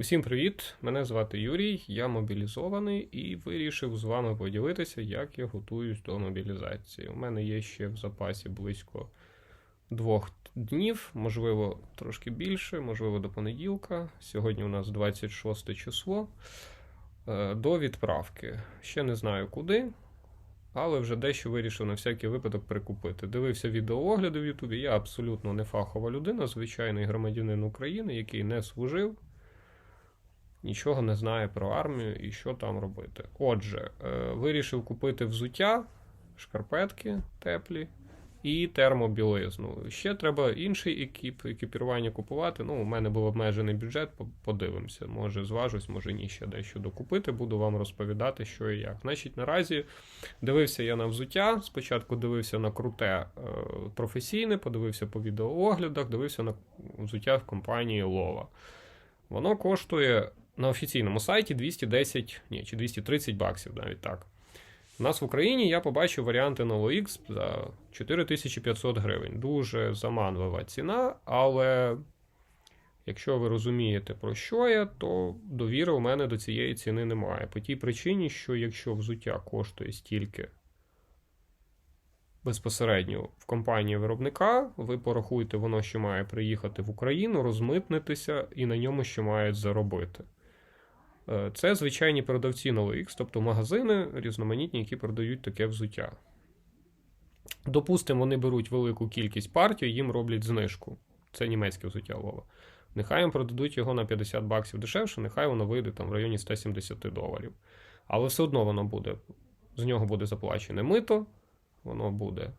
Усім привіт! Мене звати Юрій, я мобілізований і вирішив з вами поділитися, як я готуюсь до мобілізації. У мене є ще в запасі близько двох днів, можливо, трошки більше, можливо, до понеділка. Сьогодні у нас 26 число. е, До відправки. Ще не знаю куди, але вже дещо вирішив на всякий випадок прикупити. Дивився відеоогляди в Ютубі. Я абсолютно не фахова людина, звичайний громадянин України, який не служив нічого не знає про армію і що там робити. Отже, е, вирішив купити взуття, шкарпетки теплі і термобілизну. Ще треба інший екіп, екіпірування купувати. Ну, у мене був обмежений бюджет, подивимося. Може, зважусь, може ні, ще дещо докупити. Буду вам розповідати, що і як. Значить, наразі дивився я на взуття. Спочатку дивився на круте е, професійне, подивився по відеооглядах, дивився на взуття в компанії Lova. Воно коштує на офіційному сайті 210, ні, чи 230 баксів, навіть так. У нас в Україні я побачив варіанти на OLX за 4500 гривень. Дуже заманлива ціна, але якщо ви розумієте, про що я, то довіри у мене до цієї ціни немає. По тій причині, що якщо взуття коштує стільки безпосередньо в компанії виробника, ви порахуєте, воно ще має приїхати в Україну, розмитнитися і на ньому ще мають заробити. Е, Це звичайні продавці на тобто магазини різноманітні, які продають таке взуття. Допустимо, вони беруть велику кількість партій, їм роблять знижку. Це німецьке взуття Лова. Нехай їм продадуть його на 50 баксів дешевше, нехай воно вийде там в районі 170 доларів. Але все одно воно буде, з нього буде заплачене мито, воно буде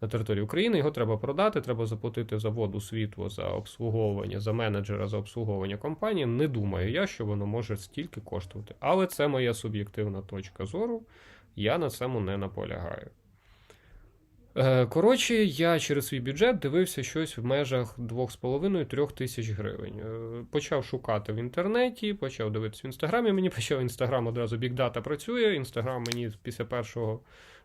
на території України, його треба продати, треба заплатити за воду, світло, за обслуговування, за менеджера, за обслуговування компанії. Не думаю я, що воно може стільки коштувати. Але це моя суб'єктивна точка зору. Я на цьому не наполягаю. Е, Коротше, я через свій бюджет дивився щось в межах 2,5-3 тисяч гривень. Е, Почав шукати в інтернеті, почав дивитися в інстаграмі. Мені почав інстаграм одразу Data працює. Інстаграм мені після першого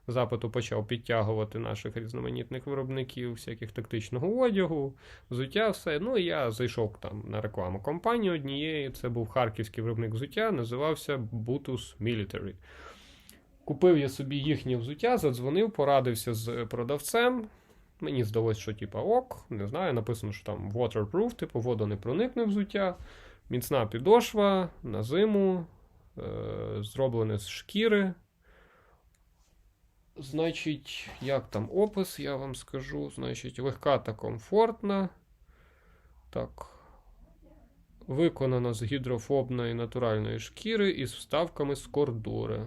запиту почав підтягувати наших різноманітних виробників, всяких тактичного одягу, взуття, все. Ну і я зайшов там на рекламу компанії однієї. Це був харківський виробник взуття, називався Butus Military. Купив я собі їхнє взуття, задзвонив, порадився з продавцем. Мені здалося, що типа ок, не знаю, написано, що там waterproof, типу водонепроникне взуття, міцна підошва на зиму, е- зроблене з шкіри. Значить, як там опис, я вам скажу. Значить, легка та комфортна. Так. Виконана з гідрофобної натуральної шкіри із вставками з кордури.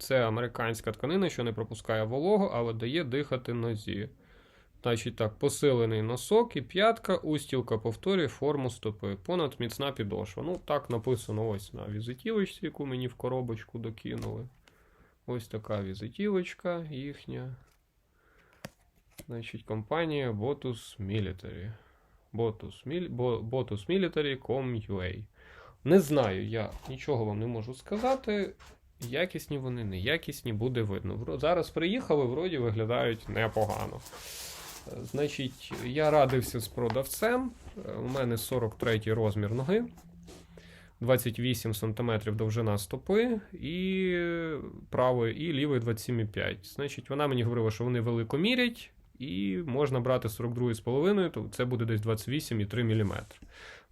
Це американська тканина, що не пропускає вологу, але дає дихати нозі. Значить так, посилений носок і п'ятка, устілка повторює форму стопи. Понад міцна підошва. Ну, так написано ось на візитівочці, яку мені в коробочку докинули. Ось така візитівочка їхня. Значить, компанія Botus Military. Botus, Mil... Bo- Botus Military.com.ua. Не знаю, я нічого вам не можу сказати. Якісні вони, неякісні, буде видно. Зараз приїхали, вроді виглядають непогано. Значить, я радився з продавцем. У мене 43 розмір ноги. 28 см довжина стопи, і правої, і лівої 27,5. Значить, вона мені говорила, що вони велико мірять, і можна брати 42,5, то це буде десь 28,3 мм.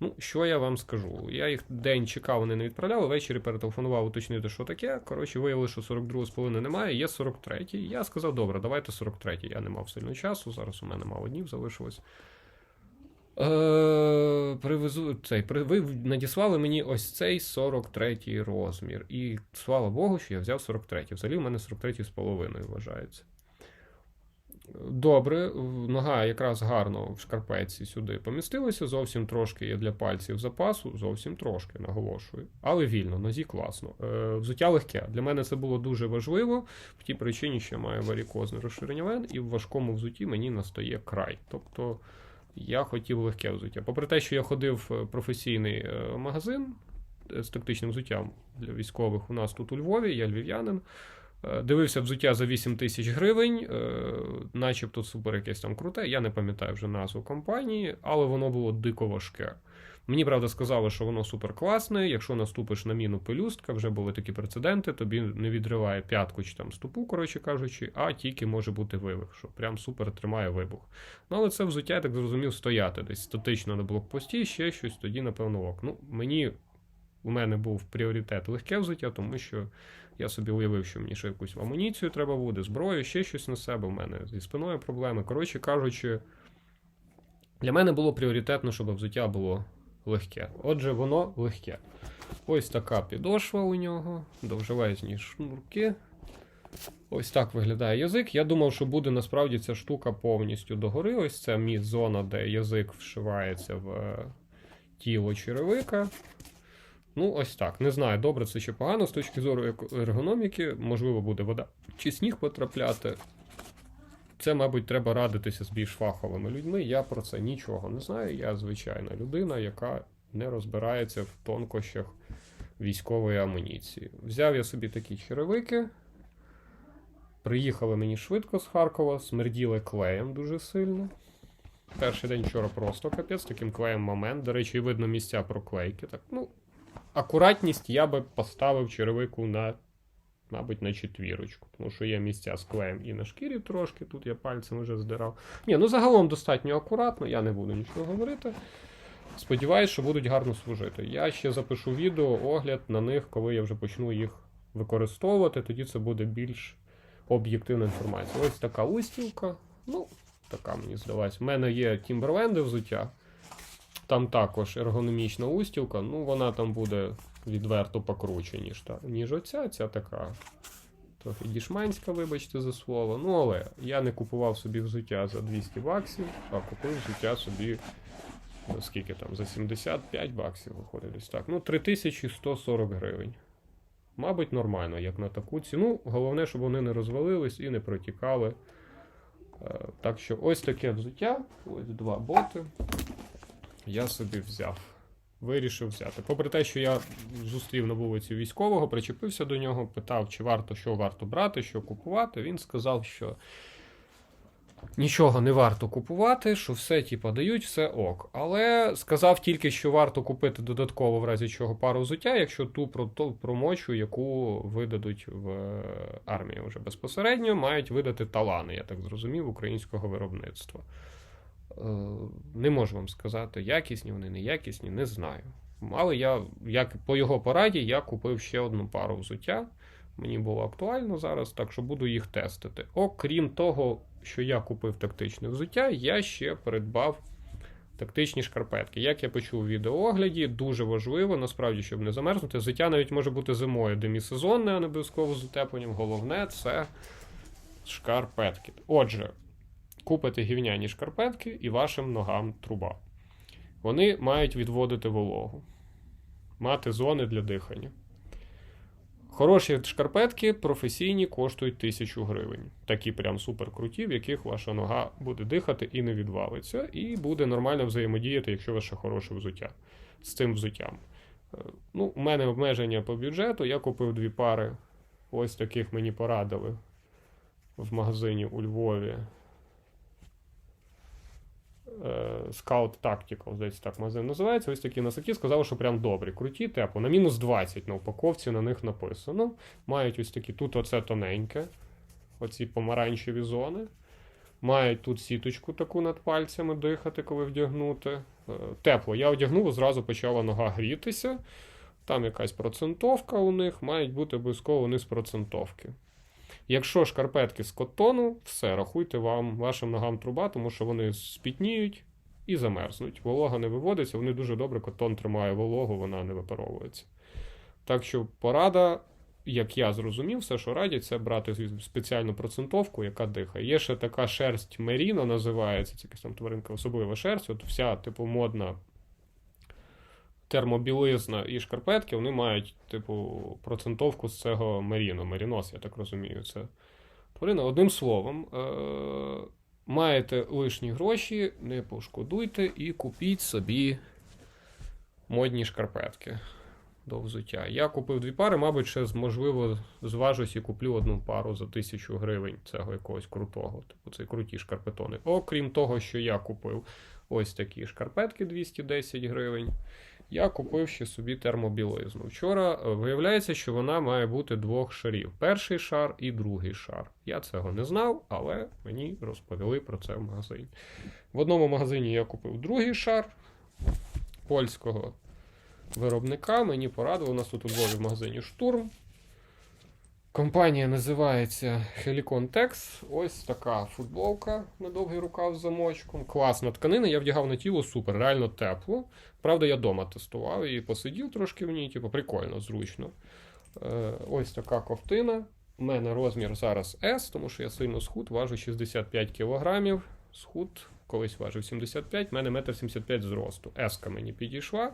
Ну, що я вам скажу? Я їх день чекав, вони не відправляли. Ввечері перетелефонував уточнити, що таке. Коротше, виявили, що 42,5 немає, є 43. Я сказав, добре, давайте 43. Я не мав сильно часу. Зараз у мене мало днів залишилось. Е, привезу цей. при- Ви надіслали мені ось цей 43 розмір. І слава Богу, що я взяв 43. Взагалі, в мене 43 з половиною вважається. Добре, нога якраз гарно в шкарпетці сюди помістилася. Зовсім трошки є для пальців запасу, зовсім трошки, наголошую. Але вільно, нозі класно. Е, взуття легке. Для мене це було дуже важливо, в тій причині, що маю варікозне розширення вен, і в важкому взутті мені настає край. Тобто я хотів легке взуття. Попри те, що я ходив в професійний е, магазин е, з тактичним взуттям для військових у нас тут у Львові, я львів'янин. Е, Дивився взуття за 8 тисяч гривень, е, начебто супер якесь там круте. Я не пам'ятаю вже назву компанії, але воно було дико важке. Мені правда сказали, що воно супер класне. Якщо наступиш на міну пелюстка, вже були такі прецеденти, тобі не відриває п'ятку чи там стопу, коротше кажучи, а тільки може бути вивих, що прям супер тримає вибух. Ну але це взуття, я так зрозумів, стояти десь статично на блокпості, ще щось, тоді, напевно, ок. Ну, мені у мене був пріоритет легке взуття, тому що я собі уявив, що мені ще якусь амуніцію треба буде, зброю, ще щось на себе. У мене зі спиною проблеми. Коротше кажучи, для мене було пріоритетно, щоб взуття було легке. Отже, воно легке. Ось така підошва у нього, довжелезні шнурки. Ось так виглядає язик. Я думав, що буде насправді ця штука повністю догори. Ось це міст зона, де язик вшивається в е, тіло черевика. Ну, ось так. Не знаю, добре це чи погано з точки зору ергономіки. Можливо, буде вода чи сніг потрапляти. Це, мабуть, треба радитися з більш фаховими людьми. Я про це нічого не знаю. Я звичайна людина, яка не розбирається в тонкощах військової амуніції. Взяв я собі такі черевики. Приїхали мені швидко з Харкова, смерділи клеєм дуже сильно. Перший день вчора просто капець, таким клеєм момент. До речі, видно місця проклейки. Так, ну, акуратність я би поставив черевику на, мабуть, на четвірочку, тому що є місця з клеєм і на шкірі трошки, тут я пальцем вже здирав. Ні, ну загалом достатньо акуратно, я не буду нічого говорити. Сподіваюсь, що будуть гарно служити. Я ще запишу відео, огляд на них, коли я вже почну їх використовувати, тоді це буде більш об'єктивна інформація. Ось така устілка. Ну, така мені здалась. У мене є Timberland взуття. Там також ергономічна устілка, ну вона там буде відверто покруче, ніж та, ніж оця. Ця така трохи дішманська, вибачте за слово. Ну, але я не купував собі взуття за 200 баксів, а купив взуття собі. ну, Скільки там? За 75 баксів виходить десь так. Ну, 3140 гривень. Мабуть, нормально, як на таку ціну. Головне, щоб вони не розвалились і не протікали. Е, Так що ось таке взуття, ось два боти. Я собі взяв. Вирішив взяти. Попри те, що я зустрів на вулиці військового, причепився до нього, питав, чи варто, що варто брати, що купувати. Він сказав, що нічого не варто купувати, що все типа дають, все ок. Але сказав тільки, що варто купити додатково в разі чого пару взуття, якщо ту промочу, яку видадуть в е, армії вже безпосередньо, мають видати талани, я так зрозумів, українського виробництва. Е, Не можу вам сказати, якісні вони, неякісні, не знаю. Але я, як по його пораді, я купив ще одну пару взуття. Мені було актуально зараз, так що буду їх тестити. Окрім того, що я купив тактичне взуття, я ще придбав тактичні шкарпетки. Як я почув у відеоогляді, дуже важливо, насправді, щоб не замерзнути. Взуття навіть може бути зимою, демісезонне, а не обов'язково з утепленням. Головне це шкарпетки. Отже, купите гівняні шкарпетки і вашим ногам труба. Вони мають відводити вологу, мати зони для дихання. Хороші шкарпетки професійні коштують тисячу гривень. Такі прям супер круті, в яких ваша нога буде дихати і не відвалиться, і буде нормально взаємодіяти, якщо ще хороше взуття з цим взуттям. Е, Ну, у мене обмеження по бюджету. Я купив дві пари. Ось таких мені порадили в магазині у Львові. Е, Scout Tactical, здається, так магазин називається. Ось такі носики. Сказали, що прям добрі, круті, тепло. На мінус 20 на упаковці на них написано. Мають ось такі, тут оце тоненьке, оці помаранчеві зони. Мають тут сіточку таку над пальцями дихати, коли вдягнути. Е, Тепло. Я одягнув, зразу почала нога грітися. Там якась процентовка у них, мають бути обов'язково вони з процентовки. Якщо шкарпетки з котону, все, рахуйте вам, вашим ногам труба, тому що вони спітніють і замерзнуть. Волога не виводиться, вони дуже добре, котон тримає вологу, вона не випаровується. Так що порада, як я зрозумів, все, що радять, це брати спеціальну процентовку, яка дихає. Є ще така шерсть Меріно, називається, це якась там тваринка, особлива шерсть. От вся, типу, модна термобілизна і шкарпетки, вони мають, типу, процентовку з цього меріно. Мерінос, я так розумію, це тварина. Одним словом, е- маєте лишні гроші, не пошкодуйте і купіть собі модні шкарпетки. до взуття. Я купив дві пари, мабуть, ще можливо зважусь і куплю одну пару за тисячу гривень цього якогось крутого. Типу це круті шкарпетони. Окрім того, що я купив ось такі шкарпетки 210 гривень. Я купив ще собі термобілизну. Вчора е, виявляється, що вона має бути двох шарів: перший шар і другий шар. Я цього не знав, але мені розповіли про це в магазині. В одному магазині я купив другий шар польського виробника. Мені порадили. У нас тут у Львові в магазині штурм. Компанія називається Helicon Tex. Ось така футболка на довгий рукав з замочком. Класна тканина, я вдягав на тіло супер, реально тепло. Правда, я вдома тестував і посидів трошки в ній, типу, прикольно, зручно. Е, Ось така ковтина. У мене розмір зараз S, тому що я сильно схуд, важу 65 кг. Схуд колись важив 75, в мене 1,75 м зросту. S мені підійшла.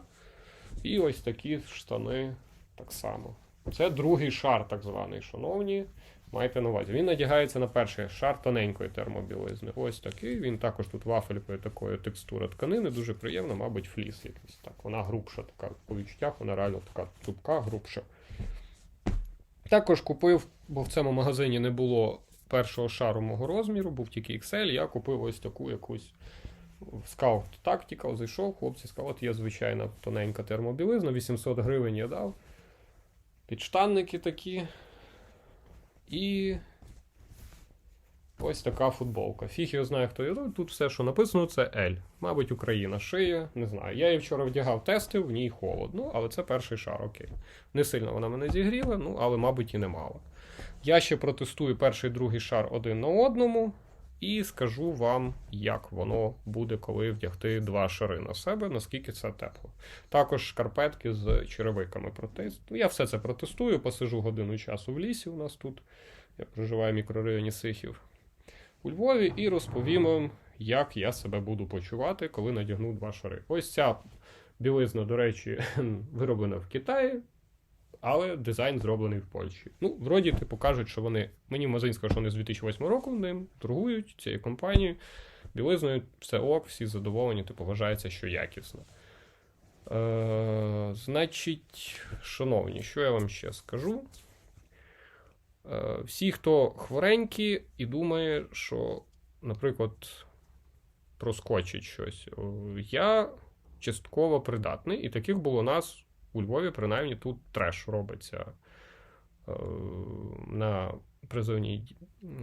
І ось такі штани так само. Це другий шар, так званий, шановні. Майте на увазі. Він надягається на перший шар тоненької термобілизни. Ось такий. Він також тут вафелькою такої текстури тканини, дуже приємно, мабуть, фліс якийсь. Так, Вона грубша, така по відчуттях, вона реально така тупка, грубша. Також купив, бо в цьому магазині не було першого шару мого розміру, був тільки XL. Я купив ось таку якусь Scout Tactical, зайшов, хлопці сказали, от є звичайна тоненька термобілизна, 800 гривень я дав. Підштанники такі. І ось така футболка. Фіг його знає, хто її. Тут все, що написано, це L. Мабуть, Україна шиє, не знаю. Я її вчора вдягав тести, в ній холодно, але це перший шар, окей. Не сильно вона мене зігріла, ну, але, мабуть, і не мало. Я ще протестую перший другий шар один на одному. І скажу вам, як воно буде, коли вдягти два шари на себе, наскільки це тепло. Також шкарпетки з черевиками протестую. Я все це протестую, посижу годину часу в лісі. У нас тут я проживаю в мікрорайоні Сихів у Львові, і розповім вам, як я себе буду почувати, коли надягну два шари. Ось ця білизна, до речі, вироблена в Китаї але дизайн зроблений в Польщі. Ну, вроді, типу, кажуть, що вони. Мені магазин сказав, що вони з 2008 року ним торгують цією компанією. Білизною все ок, всі задоволені, типу, вважається, що якісно. Е, Значить, шановні, що я вам ще скажу? Е, Всі, хто хворенькі і думає, що, наприклад, проскочить щось, я частково придатний, і таких було у нас у Львові, принаймні, тут треш робиться е, на призовній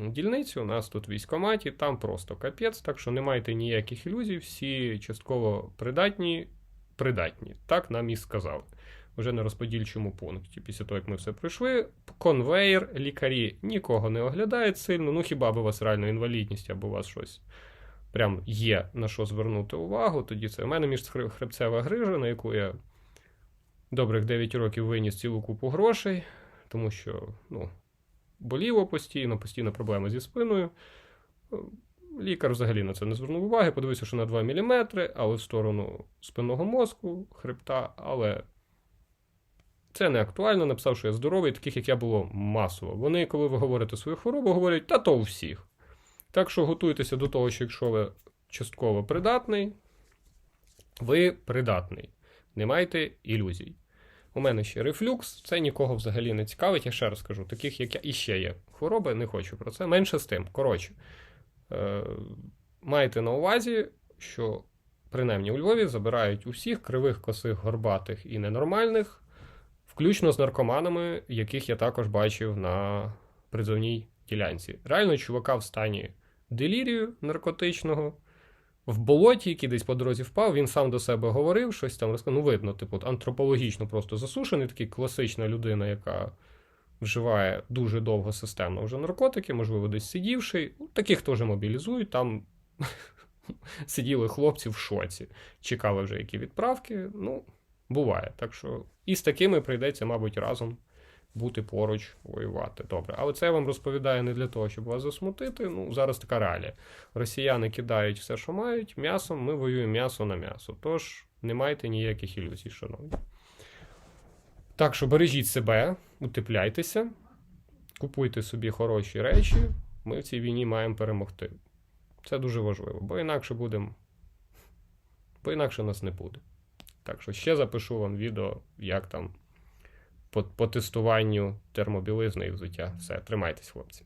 дільниці. У нас тут військоматі, там просто капець, так що не майте ніяких ілюзій, всі частково придатні, придатні. Так нам і сказали. Вже на розподільчому пункті. Після того, як ми все пройшли, конвейер, лікарі нікого не оглядають сильно. Ну хіба б у вас реально інвалідність, або у вас щось прям є на що звернути увагу. Тоді це у мене між хребцева грижа, на яку я добрих 9 років виніс цілу купу грошей, тому що ну, боліло постійно, постійно проблеми зі спиною. Лікар взагалі на це не звернув уваги, подивився, що на 2 мм, але в сторону спинного мозку, хребта, але це не актуально. Написав, що я здоровий, таких, як я було масово. Вони, коли ви говорите свою хворобу, говорять, та то у всіх. Так що готуйтеся до того, що якщо ви частково придатний, ви придатний. Не майте ілюзій. У мене ще рефлюкс, це нікого взагалі не цікавить. Я ще раз кажу, таких, як я іще є хвороби, не хочу про це. Менше з тим. Коротше, е, майте на увазі, що принаймні у Львові забирають усіх кривих, косих, горбатих і ненормальних, включно з наркоманами, яких я також бачив на призовній ділянці. Реально, чувака в стані делірію наркотичного в болоті, який десь по дорозі впав, він сам до себе говорив, щось там розказав. Ну, видно, типу, антропологічно просто засушений, такий класична людина, яка вживає дуже довго системно вже наркотики, можливо, десь сидівши. Ну, таких теж мобілізують. Там сиділи хлопці в шоці, чекали вже які відправки. Ну, буває. Так що і з такими прийдеться, мабуть, разом бути поруч, воювати. Добре. Але це я вам розповідаю не для того, щоб вас засмутити. Ну, зараз така реалія. Росіяни кидають все, що мають, м'ясом, ми воюємо м'ясо на м'ясо. Тож не майте ніяких ілюзій, шановні. Так що бережіть себе, утепляйтеся, купуйте собі хороші речі. Ми в цій війні маємо перемогти. Це дуже важливо, бо інакше будемо. Бо інакше нас не буде. Так що ще запишу вам відео, як там по, по тестуванню термобілизни і взуття. Все, тримайтесь, хлопці.